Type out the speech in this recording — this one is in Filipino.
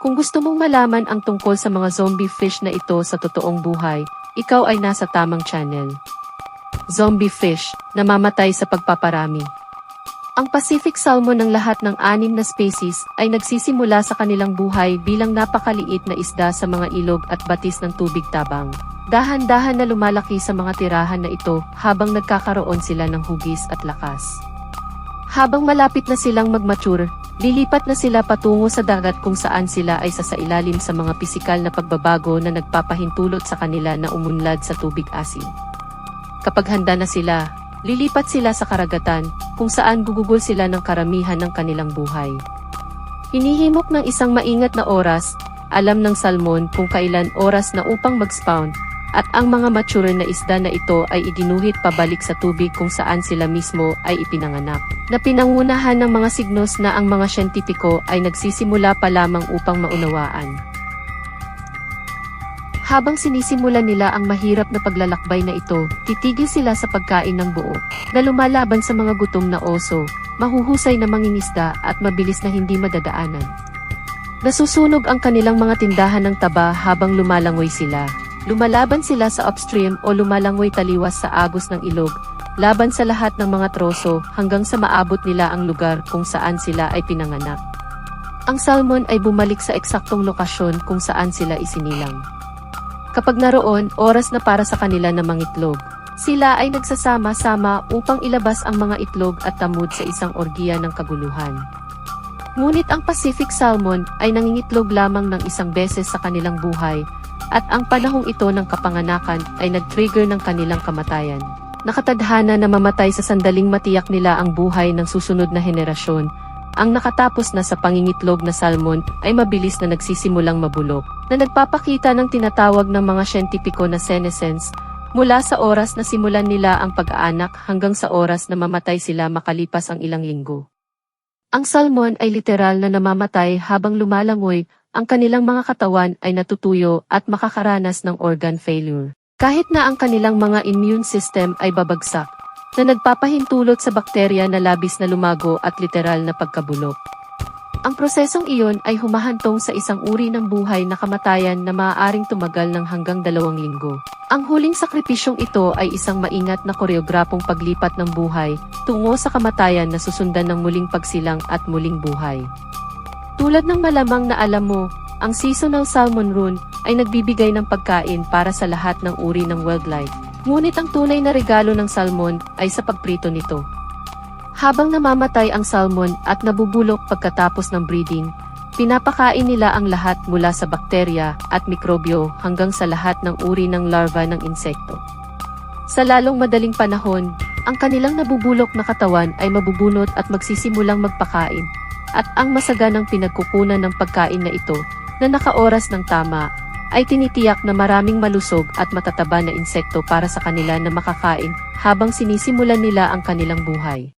Kung gusto mong malaman ang tungkol sa mga zombie fish na ito sa totoong buhay, ikaw ay nasa tamang channel. Zombie fish, namamatay sa pagpaparami. Ang Pacific salmon ng lahat ng anim na species ay nagsisimula sa kanilang buhay bilang napakaliit na isda sa mga ilog at batis ng tubig tabang. Dahan-dahan na lumalaki sa mga tirahan na ito habang nagkakaroon sila ng hugis at lakas. Habang malapit na silang magmature, lilipat na sila patungo sa dagat kung saan sila ay sasailalim sa mga pisikal na pagbabago na nagpapahintulot sa kanila na umunlad sa tubig asin. Kapag handa na sila, lilipat sila sa karagatan kung saan gugugol sila ng karamihan ng kanilang buhay. Hinihimok ng isang maingat na oras, alam ng salmon kung kailan oras na upang mag-spawn, at ang mga mature na isda na ito ay iginuhit pabalik sa tubig kung saan sila mismo ay ipinanganak. Na pinangunahan ng mga signos na ang mga siyentipiko ay nagsisimula pa lamang upang maunawaan. Habang sinisimulan nila ang mahirap na paglalakbay na ito, titigil sila sa pagkain ng buo, na lumalaban sa mga gutom na oso, mahuhusay na mangingisda at mabilis na hindi madadaanan. Nasusunog ang kanilang mga tindahan ng taba habang lumalangoy sila. Lumalaban sila sa upstream o lumalangoy taliwas sa agos ng ilog, laban sa lahat ng mga troso hanggang sa maabot nila ang lugar kung saan sila ay pinanganak. Ang salmon ay bumalik sa eksaktong lokasyon kung saan sila isinilang. Kapag naroon, oras na para sa kanila na mangitlog. Sila ay nagsasama-sama upang ilabas ang mga itlog at tamod sa isang orgiya ng kaguluhan. Ngunit ang Pacific salmon ay nangingitlog lamang ng isang beses sa kanilang buhay, at ang panahong ito ng kapanganakan ay nag-trigger ng kanilang kamatayan. Nakatadhana na mamatay sa sandaling matiyak nila ang buhay ng susunod na henerasyon, ang nakatapos na sa pangingitlog na salmon ay mabilis na nagsisimulang mabulok, na nagpapakita ng tinatawag ng mga siyentipiko na senescence, mula sa oras na simulan nila ang pag-aanak hanggang sa oras na mamatay sila makalipas ang ilang linggo. Ang salmon ay literal na namamatay habang lumalangoy, ang kanilang mga katawan ay natutuyo at makakaranas ng organ failure. Kahit na ang kanilang mga immune system ay babagsak, na nagpapahintulot sa bakterya na labis na lumago at literal na pagkabulok. Ang prosesong iyon ay humahantong sa isang uri ng buhay na kamatayan na maaaring tumagal ng hanggang dalawang linggo. Ang huling sakripisyong ito ay isang maingat na koreograpong paglipat ng buhay tungo sa kamatayan na susundan ng muling pagsilang at muling buhay. Tulad ng malamang na alam mo, ang seasonal salmon rune ay nagbibigay ng pagkain para sa lahat ng uri ng wildlife. Ngunit ang tunay na regalo ng salmon ay sa pagprito nito. Habang namamatay ang salmon at nabubulok pagkatapos ng breeding, pinapakain nila ang lahat mula sa bakterya at mikrobyo hanggang sa lahat ng uri ng larva ng insekto. Sa lalong madaling panahon, ang kanilang nabubulok na katawan ay mabubunot at magsisimulang magpakain, at ang masaganang pinagkukunan ng pagkain na ito, na nakaoras ng tama, ay tinitiyak na maraming malusog at matataba na insekto para sa kanila na makakain habang sinisimulan nila ang kanilang buhay.